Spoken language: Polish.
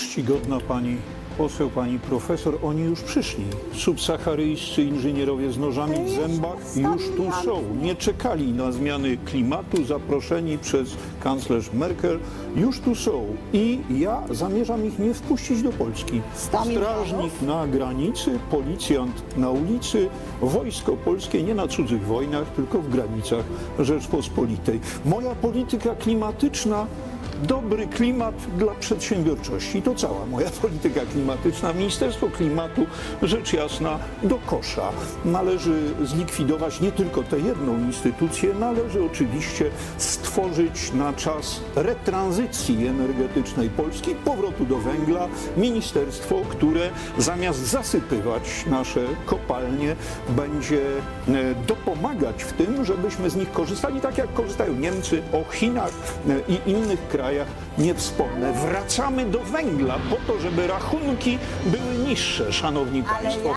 Czcigodna pani poseł, pani profesor, oni już przyszli. Subsaharyjscy inżynierowie z nożami w zębach już tu są. Nie czekali na zmiany klimatu, zaproszeni przez kanclerz Merkel. Już tu są. I ja zamierzam ich nie wpuścić do Polski. Strażnik na granicy, policjant na ulicy, wojsko polskie nie na cudzych wojnach, tylko w granicach Rzeczpospolitej. Moja polityka klimatyczna dobry klimat dla przedsiębiorczości. To cała moja polityka klimatyczna. Ministerstwo Klimatu, rzecz jasna, do kosza. Należy zlikwidować nie tylko tę jedną instytucję, należy oczywiście stworzyć na czas retranzycji energetycznej Polski, powrotu do węgla, ministerstwo, które zamiast zasypywać nasze kopalnie, będzie e, dopomagać w tym, żebyśmy z nich korzystali tak jak korzystają Niemcy, o Chinach e, i innych krajach nie wspomnę. Wracamy do węgla po to, żeby rachunki były niższe, szanowni państwo.